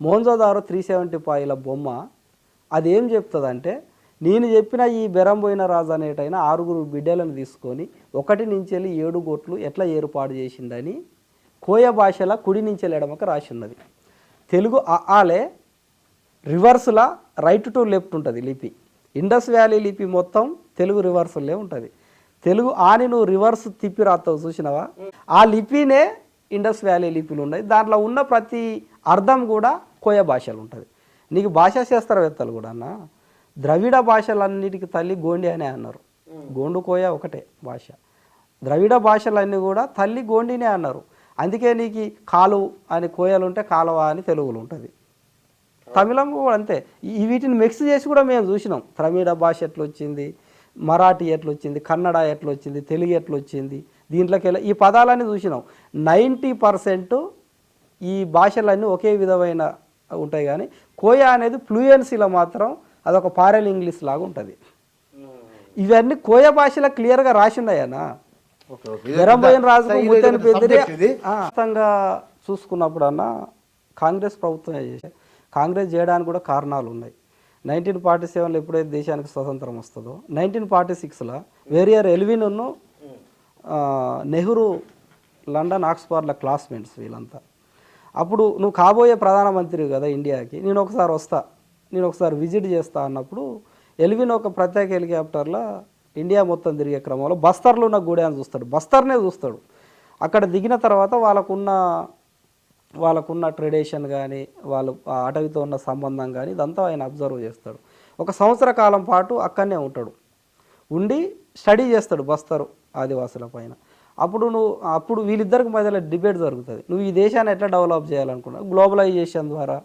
మోంజోదారో three seventy Payila బొమ్మ అది ఏం చెప్తుందంటే నేను చెప్పిన ఈ బెరంబోయిన రాజు అనేటైన ఆరుగురు బిడ్డలను తీసుకొని ఒకటి నుంచి వెళ్ళి ఏడు గోట్లు ఎట్లా ఏర్పాటు చేసిందని కోయ భాషల కుడి నుంచి ఎడమక రాసి ఉన్నది తెలుగు ఆలే రివర్స్లా రైట్ టు లెఫ్ట్ ఉంటుంది లిపి. ఇండస్ వ్యాలీ లిపి మొత్తం తెలుగు రివర్స్లే ఉంటుంది. తెలుగు ఆని నువ్వు రివర్స్ తిప్పి రాస్తావు చూసినావా? ఆ లిపినే ఇండస్ వ్యాలీ లిపిలు ఉన్నాయి. దాంట్లో ఉన్న ప్రతి అర్థం కూడా కోయ భాషలు ఉంటుంది. నీకు భాషా శాస్త్రవేత్తలు కూడా అన్న ద్రవిడ భాషలన్నిటికీ తల్లి గోండి అనే అన్నారు. గోండు కోయ ఒకటే భాష. ద్రవిడ భాషలన్నీ కూడా తల్లి గోండినే అన్నారు. అందుకే నీకు కాలు అని కోయలు ఉంటే కాలువ అని తెలుగులో ఉంటుంది. తమిళం కూడా అంతే. ఈ వీటిని మిక్స్ చేసి కూడా మేము చూసినాం. ద్రవిడ భాష ఎట్లా వచ్చింది మరాఠీ ఎట్లా వచ్చింది కన్నడ ఎట్లా వచ్చింది తెలుగు ఎట్లా వచ్చింది దీంట్లోకి ఈ పదాలన్నీ చూసినాం. నైంటీ పర్సెంట్ ఈ భాషలన్నీ ఒకే విధమైన ఉంటాయి కానీ కోయ అనేది ఫ్లూయెన్సీలో మాత్రం అదొక పారెల్ ఇంగ్లీష్ లాగా ఉంటుంది. ఇవన్నీ కోయ భాషలో క్లియర్గా రాసి ఉన్నాయన్నా ఓకే ఓకే. వీరంబోయిన రాజుకు ఇది ముత్తని మొత్తంగా చూసుకున్నప్పుడు అన్న కాంగ్రెస్ ప్రభుత్వమే చేసే కాంగ్రెస్ చేయడానికి కూడా కారణాలు ఉన్నాయి. నైన్టీన్ ఫార్టీ సెవెన్లో ఎప్పుడైతే దేశానికి స్వతంత్రం వస్తుందో నైన్టీన్ ఫార్టీ సిక్స్లో వేరియర్ ఎల్విన్ను నెహ్రూ లండన్ ఆక్స్ఫర్డ్ల క్లాస్మేట్స్ వీళ్ళంతా. అప్పుడు నువ్వు కాబోయే ప్రధానమంత్రి కదా ఇండియాకి నేను ఒకసారి వస్తా నేను ఒకసారి విజిట్ చేస్తా అన్నప్పుడు ఎల్విన్ ఒక ప్రత్యేక హెలికాప్టర్లో ఇండియా మొత్తం తిరిగే క్రమంలో బస్తర్లో ఉన్న గూడెని చూస్తాడు. బస్తర్నే చూస్తాడు. అక్కడ దిగిన తర్వాత వాళ్ళకున్న వాళ్ళకున్న ట్రెడిషన్ కానీ వాళ్ళు ఆ అటవీతో ఉన్న సంబంధం కానీ ఇదంతా ఆయన అబ్జర్వ్ చేస్తాడు. ఒక సంవత్సర కాలం పాటు అక్కడనే ఉంటాడు. ఉండి స్టడీ చేస్తాడు బస్తరు ఆదివాసుల పైన. అప్పుడు నువ్వు అప్పుడు వీళ్ళిద్దరికి మధ్యలో డిబేట్ జరుగుతుంది. నువ్వు ఈ దేశాన్ని ఎట్లా డెవలప్ చేయాలనుకున్నావు? గ్లోబలైజేషన్ ద్వారా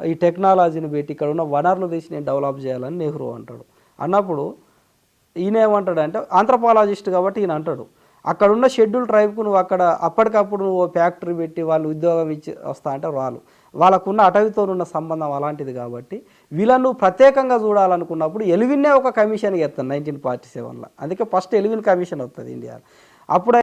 ఈ టెక్నాలజీని పెట్టి ఇక్కడ ఉన్న వనరులు తీసి నేను డెవలప్ చేయాలని నెహ్రూ అంటాడు. అన్నప్పుడు ఈయన ఏమంటాడు అంటే ఆంథ్రపాలజిస్ట్ కాబట్టి ఈయన అంటాడు అక్కడ ఉన్న షెడ్యూల్ ట్రైబ్కు నువ్వు అక్కడ అప్పటికప్పుడు నువ్వు ఫ్యాక్టరీ పెట్టి వాళ్ళు ఉద్యోగం ఇచ్చి వస్తా అంటే రాలు. వాళ్ళకున్న అటవీతోనున్న సంబంధం అలాంటిది కాబట్టి వీళ్ళను ప్రత్యేకంగా చూడాలనుకున్నప్పుడు ఎలివిన్నే ఒక కమిషన్కి ఎత్తాను నైన్టీన్ ఫార్టీ సెవెన్లో. అందుకే ఫస్ట్ ఎలివిన్ కమిషన్ వస్తుంది ఇండియా అప్పుడు